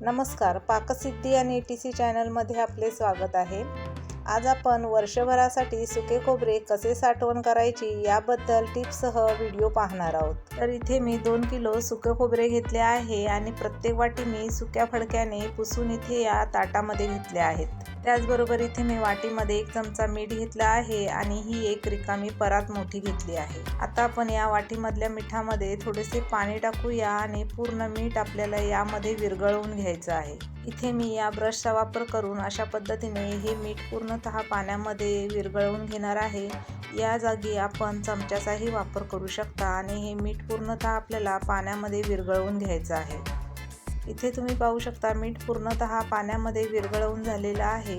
नमस्कार पाकसिद्धी आणि A T C चॅनलमध्ये आपले स्वागत आहे. आज आपण वर्षभरासाठी सुके खोबरे कसे साठवण करायची याबद्दल टिप्ससह व्हिडिओ पाहणार आहोत. तर इथे मी दोन किलो सुके खोबरे घेतले आहे आणि प्रत्येक वाटी मी सुक्या फडक्याने पुसून इथे या ताटामध्ये घेतले आहेत. त्याचबरोबर इथे मी वाटीमध्ये एक चमचा मीठ घेतला आहे आणि ही एक रिकामी परात मोठी घेतली आहे. आता आपण या वाटीमधल्या मिठामध्ये थोडेसे पाणी टाकूया आणि पूर्ण मीठ आपल्याला यामध्ये विरघळवून घ्यायचं आहे. इथे मी या ब्रशचा वापर करून अशा पद्धतीने हे मीठ पूर्ण पूर्णतः पाण्यामध्ये विरघळवून घेणार आहे. या जागी आपण चमच्याचाही वापर करू शकता आणि हे मीठ पूर्णतः आपल्याला पाण्यामध्ये विरघळवून घ्यायचं आहे. इथे तुम्ही पाहू शकता मीठ पूर्णतः पाण्यामध्ये विरघळवून झालेलं आहे.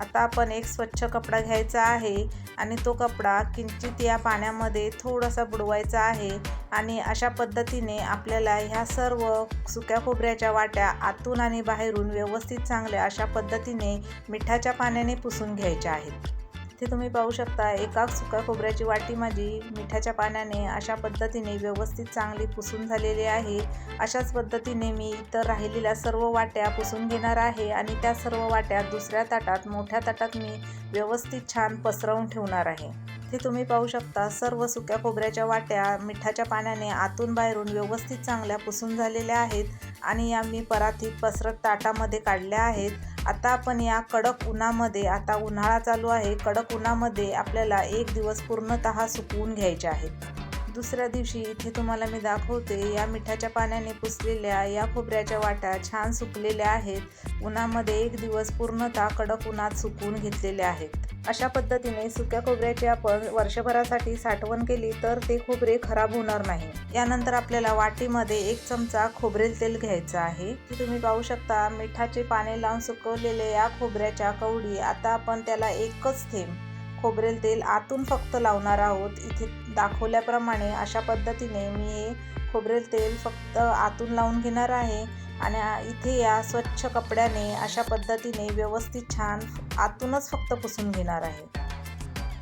आता आपण एक स्वच्छ कपडा घ्यायचा आहे आणि तो कपडा किंचित या पाण्यामध्ये थोडासा बुडवायचा आहे आणि अशा पद्धतीने आपल्याला ह्या सर्व सुक्या खोबऱ्याच्या वाट्या आतून आणि बाहेरून व्यवस्थित चांगल्या अशा पद्धतीने मिठाच्या पाण्याने पुसून घ्यायच्या आहेत. ते तुम्ही पाहू शकता एका सुक्या खोबऱ्याची वाटी माझी मिठाच्या पाण्याने अशा पद्धतीने व्यवस्थित चांगली पुसून झालेली आहे. अशाच पद्धतीने मी इतर राहिलेल्या सर्व वाट्या पुसून घेणार आहे आणि त्या सर्व वाट्या दुसऱ्या ताटात मोठ्या ताटात मी व्यवस्थित छान पसरवून ठेवणार आहे. इथे तुम्ही पाहू शकता सर्व सुक्या खोबऱ्याच्या वाट्या मिठाच्या पाण्याने आतून बाहेरून व्यवस्थित चांगल्या पुसून झालेल्या आहेत आणि या मी परातीत पसरत ताटामध्ये काढल्या आहेत. आता आपण या कडक उन्हामध्ये आता उन्हाळा चालू आहे कडक उन्हामध्ये आपल्याला एक दिवस पूर्णतः सुकवून घ्यायचे आहेत. दुसऱ्या दिवशी इथे तुम्हाला मी दाखवते या मिठाच्या पाण्याने पुसलेल्या या खोबऱ्याच्या वाट्या छान सुकलेल्या आहेत. उन्हामध्ये एक दिवस पूर्णतः कडक उन्हात सुकवून घेतलेल्या आहेत. अशा पद्धतीने सुक्या खोबऱ्याची आपण वर्षभरासाठी साठवण केली तर ते खोबरे खराब होणार नाही. यानंतर आपल्याला वाटीमध्ये एक चमचा खोबरेल तेल घ्यायचं आहे. तुम्ही पाहू शकता मिठाचे पाने लावून सुकवलेले या खोबऱ्याच्या कवडी आता आपण त्याला एकच थेंब खोबरेल तेल आतून फक्त लावणार आहोत. इथे दाखवल्याप्रमाणे अशा पद्धतीने मी हे खोबरेल तेल फक्त आतून लावून घेणार आहे. आणि इथे या स्वच्छ कपड्याने अशा पद्धतीने व्यवस्थित छान आतूनच फक्त पुसून घेणार आहे.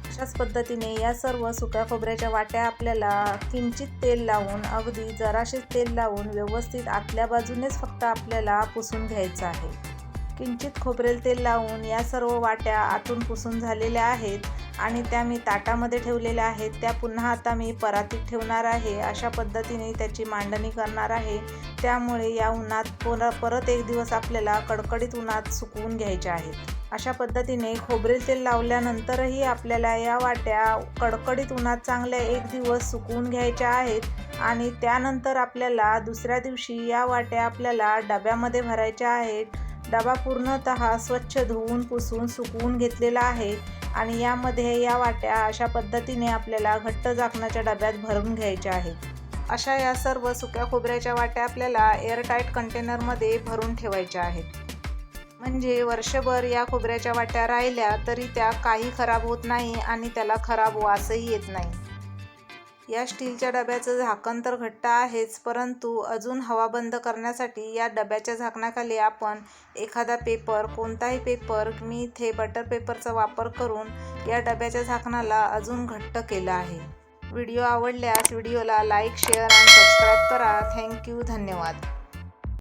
अशाच पद्धतीने या सर्व सुक्या खोबऱ्याच्या वाट्या आपल्याला किंचित तेल लावून अगदी जराशे तेल लावून व्यवस्थित आतल्या बाजूनेच फक्त आपल्याला पुसून घ्यायचं आहे. किंचित खोबरेल तेल लावून या सर्व वाट्या आतून पुसून झालेल्या आहेत आणि त्या मी ताटामध्ये ठेवलेल्या आहेत. त्या पुन्हा आता मी परातीत ठेवणार आहे. अशा पद्धतीने त्याची मांडणी करणार आहे. त्यामुळे या उन्हात पुन्हा परत एक दिवस आपल्याला कडकडीत उन्हात सुकवून घ्यायच्या आहेत. अशा पद्धतीने खोबरेल तेल लावल्यानंतरही आपल्याला या वाट्या कडकडीत उन्हात चांगल्या एक दिवस सुकवून घ्यायच्या आहेत आणि त्यानंतर आपल्याला दुसऱ्या दिवशी या वाट्या आपल्याला डब्यामध्ये भरायच्या आहेत. डबा पूर्णतः स्वच्छ धुवून पुसून सुकवून घेतलेला आहे आणि यामध्ये या वाट्या अशा पद्धतीने आपल्याला घट्ट झाकणाच्या डब्यात भरून घ्यायच्या आहेत. अशा या सर्व सुक्या खोबऱ्याच्या वाट्या आपल्याला एअरटाईट कंटेनरमध्ये भरून ठेवायच्या आहेत. म्हणजे वर्षभर या खोबऱ्याच्या वाट्या राहिल्या तरी त्या काही खराब होत नाही आणि त्याला खराब वासही येत नाही. या स्टीलच्या डब्याचं झाकण तर घट्ट आहेच परंतु अजून हवा बंद करण्यासाठी या डब्याच्या झाकणाखाली आपण एखादा पेपर कोणताही पेपर मी इथे बटर पेपरचा वापर करून या डब्याच्या झाकणाला अजून घट्ट केलं आहे. व्हिडिओ आवडल्यास व्हिडिओला लाईक शेअर आणि सबस्क्राईब करा. थँक्यू धन्यवाद.